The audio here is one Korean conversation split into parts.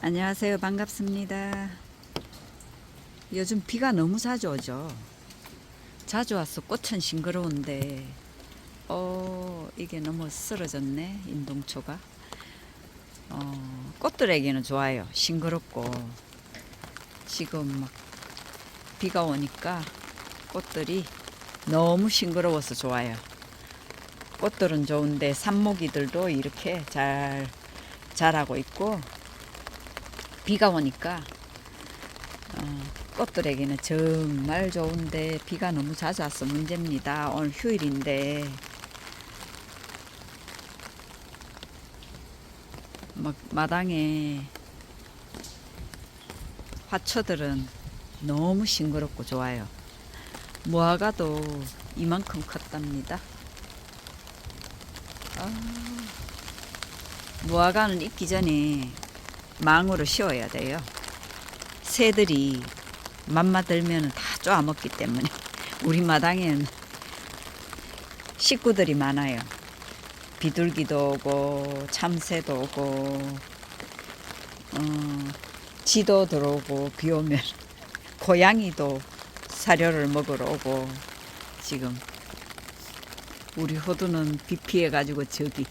안녕하세요. 반갑습니다. 요즘 비가 너무 자주 오죠. 자주 와서 꽃은 싱그러운데, 어, 이게 너무 쓰러졌네, 인동초가. 어, 꽃들에게는 좋아요. 싱그럽고. 지금 막 비가 오니까 꽃들이 너무 싱그러워서 좋아요. 꽃들은 좋은데 산모기들도 이렇게 잘 자라고 있고 비가 오니까 어, 꽃들에게는 정말 좋은데 비가 너무 자주 와서 문제입니다. 오늘 휴일인데 막 마당에 화초들은 너무 싱그럽고 좋아요. 무화과도 이만큼 컸답니다. 아, 무화과는 익기 전에 망으로 씌워야 돼요. 새들이 맘마 들면 다 쪼아먹기 때문에 우리 마당엔 식구들이 많아요. 비둘기도 오고 참새도 오고 어, 쥐도 들어오고 비 오면 고양이도 사료를 먹으러 오고 지금 우리 호두는 비 피해 가지고 저기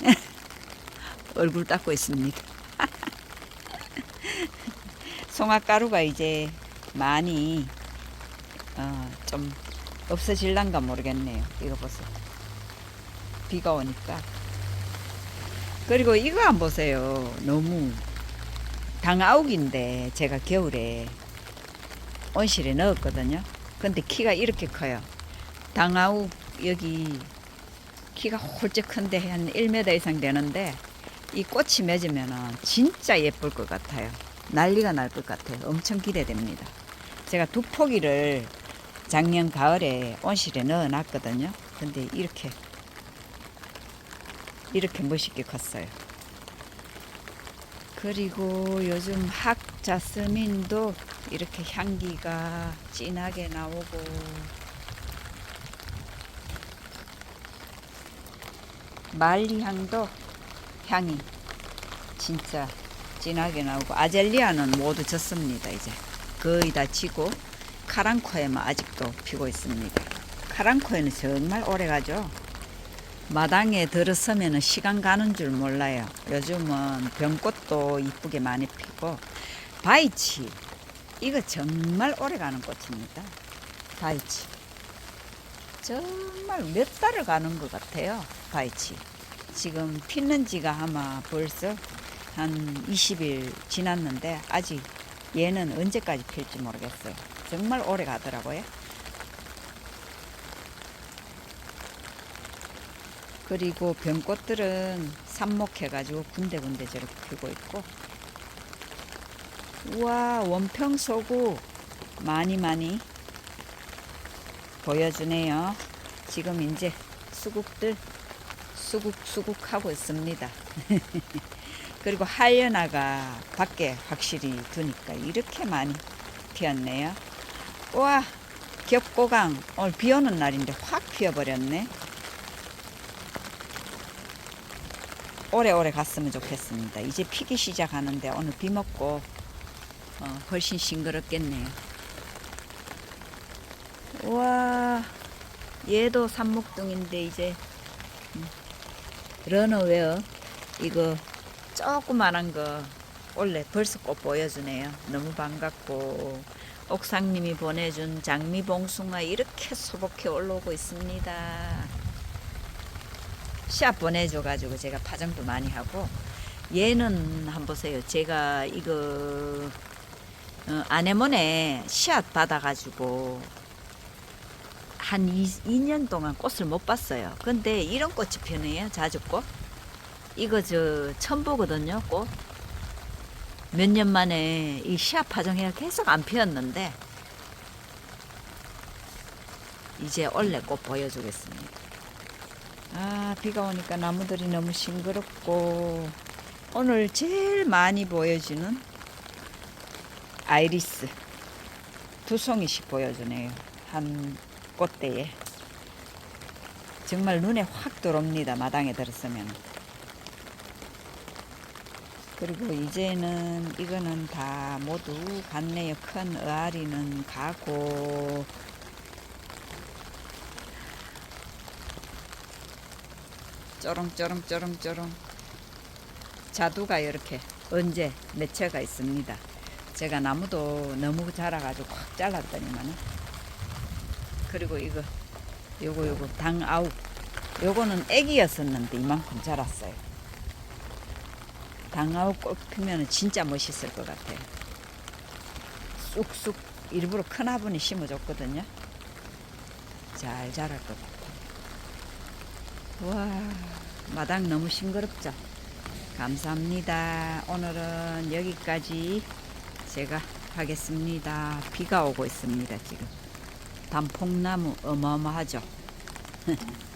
얼굴 닦고 있습니다. 송화가루가 이제 많이 어, 좀 없어질란가 모르겠네요. 이거 보세요. 비가 오니까. 그리고 이거 안 보세요. 너무 당아욱인데 제가 겨울에 온실에 넣었거든요. 근데 키가 이렇게 커요. 당아욱 여기 키가 홀쩍 큰데 한 1m 이상 되는데 이 꽃이 맺으면 진짜 예쁠 것 같아요. 난리가 날 것 같아요. 엄청 기대됩니다. 제가 두 포기를 작년 가을에 온실에 넣어 놨거든요. 근데 이렇게 이렇게 멋있게 컸어요. 그리고 요즘 학 자스민도 이렇게 향기가 진하게 나오고 말리향도 향이 진짜 진하게 나오고 아젤리아는 모두 졌습니다 이제. 거의 다 지고 카랑코에만 아직도 피고 있습니다. 카랑코에는 정말 오래 가죠. 마당에 들어서면 시간 가는 줄 몰라요. 요즘은 병꽃도 이쁘게 많이 피고. 바이치! 이거 정말 오래 가는 꽃입니다. 바이치. 정말 몇 달을 가는 것 같아요 바이치. 지금 피는 지가 아마 벌써 한 20일 지났는데 아직 얘는 언제까지 필지 모르겠어요. 정말 오래 가더라고요. 그리고 병꽃들은 삽목해가지고 군데군데 저렇게 피고 있고 우와 원평소구 많이 많이 보여주네요. 지금 이제 수국들 수국 수국 하고 있습니다. 그리고 하연아가 밖에 확실히 두니까 이렇게 많이 피었네요. 우와, 겹고강. 오늘 비 오는 날인데 확 피어버렸네. 오래오래 갔으면 좋겠습니다. 이제 피기 시작하는데 오늘 비 먹고 어, 훨씬 싱그럽겠네요. 우와, 얘도 산목둥인데 이제 음, 러너웨어 이거 조그만한 거 원래 벌써 꽃 보여주네요. 너무 반갑고 옥상님이 보내준 장미 봉숭아 이렇게 소복해 올라오고 있습니다. 씨앗 보내줘가지고 제가 파정도 많이 하고 얘는 한번 보세요. 제가 이거 어, 아내몬에 씨앗 받아가지고 한 2, 2년 동안 꽃을 못 봤어요. 근데 이런 꽃이 피네요. 자주꽃. 이거 저 처음 보거든요. 꽃. 몇 년 만에 이 시합 파종해가 계속 안 피었는데 이제 원래 꽃 보여주겠습니다. 아 비가 오니까 나무들이 너무 싱그럽고 오늘 제일 많이 보여주는 아이리스 두 송이씩 보여주네요. 한 꽃대에 정말 눈에 확 들어옵니다. 마당에 들었으면. 그리고 이제는 이거는 다 모두 갔네요. 큰 의아리는 가고 쪼롱쪼롱쪼롱쪼롱 자두가 이렇게 언제 매체가 있습니다. 제가 나무도 너무 자라가지고 확 잘랐더니만은 그리고 이거 요거 요거 당아욱 요거는 애기였었는데 이만큼 자랐어요. 당아욱 꽃 피면 진짜 멋있을 것 같아요. 쑥쑥 일부러 큰 화분에 심어줬거든요. 잘 자랄 것 같아요. 와 마당 너무 싱그럽죠? 감사합니다. 오늘은 여기까지 제가 하겠습니다. 비가 오고 있습니다, 지금. 단풍나무 어마어마하죠?